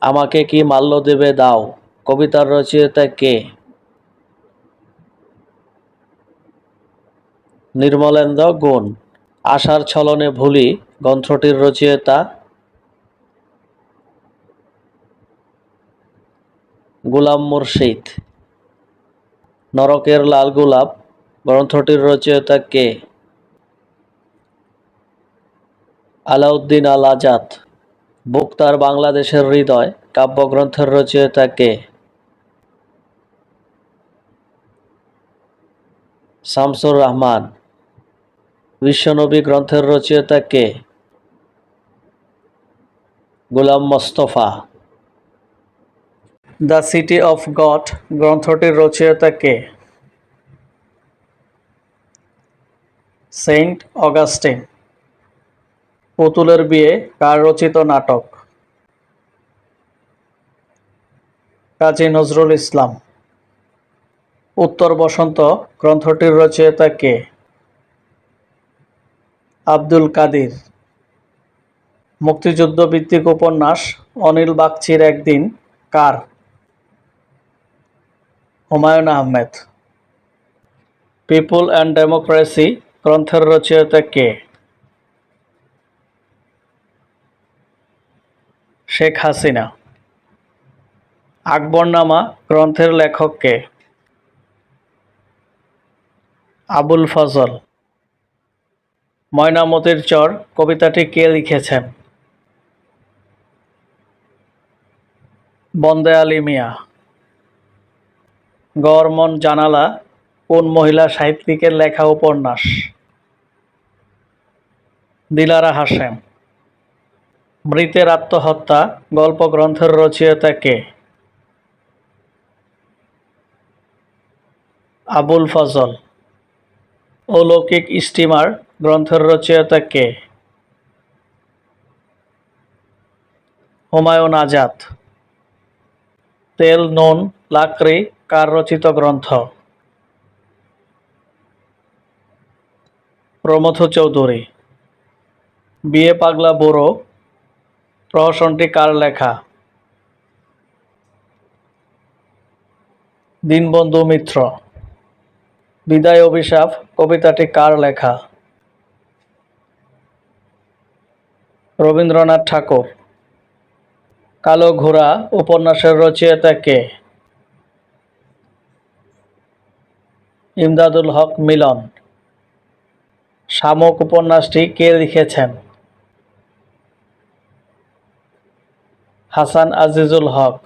আমাকে কি মাল্য দেবে? দাও। কবিতার রচয়িতা কে? নির্মলেন্দ্র গুণ। আশার ছলনে ভুলি গ্রন্থটির রচয়িতা। গোলাম মুর্শিদ। নরকের লাল গোলাপ। গ্রন্থটির রচয়িতা কে? আলাউদ্দিন আল আজাদ। বুক তার বাংলাদেশের হৃদয় কাব্যগ্রন্থের রচয়িতা কে? শামসুর রহমান। বিশ্বনবী গ্রন্থের রচয়িতা কে? Golam Mostafa. The city of God গ্রন্থটির রচয়িতা কে? Saint Augustine. পুতুলের বিয়ে, কার রচিত নাটক? কাজী নজরুল ইসলাম। উত্তর বসন্ত গ্রন্থটির রচয়িতা কে? আব্দুল কাদির। মুক্তিযুদ্ধ ভিত্তিক উপন্যাস, অনিল বাগচির একদিন, কার? Humayun Ahmed. People and democracy গ্রন্থের রচয়িতা কে? শেখ হাসিনা। আকবরনামা গ্রন্থের লেখক কে আবুল ফজল। ময়নামতির চর কবিতাটি কে লিখেছেন? বন্দে আলী মিয়া। গরমন জানালা, কোন মহিলা সাহিত্যিকের লেখা উপন্যাস? দিলারা হাসেম মৃতের আত্মহত্যা গল্প গ্রন্থের রচয়িতা কে? আবুল ফজল। অলৌকিক স্টিমার, গ্রন্থের রচয়িতা কে? হুমায়ুন আজাদ। তেল, নুন, লাকড়ি কার রচিত গ্রন্থ। প্রমথ চৌধুরী। বিয়ে পাগলা বুড়ো প্রহসনটি কার লেখা? দীনবন্ধু মিত্র। বিদায় অভিশাপ, কবিতাটি কার লেখা? রবীন্দ্রনাথ ঠাকুর। কালো ঘোড়া, উপন্যাসের রচয়িতা কে? ইমদাদুল হক মিলন। শামুক উপন্যাসটি কে লিখেছেন? হাসান আজিজুল হক।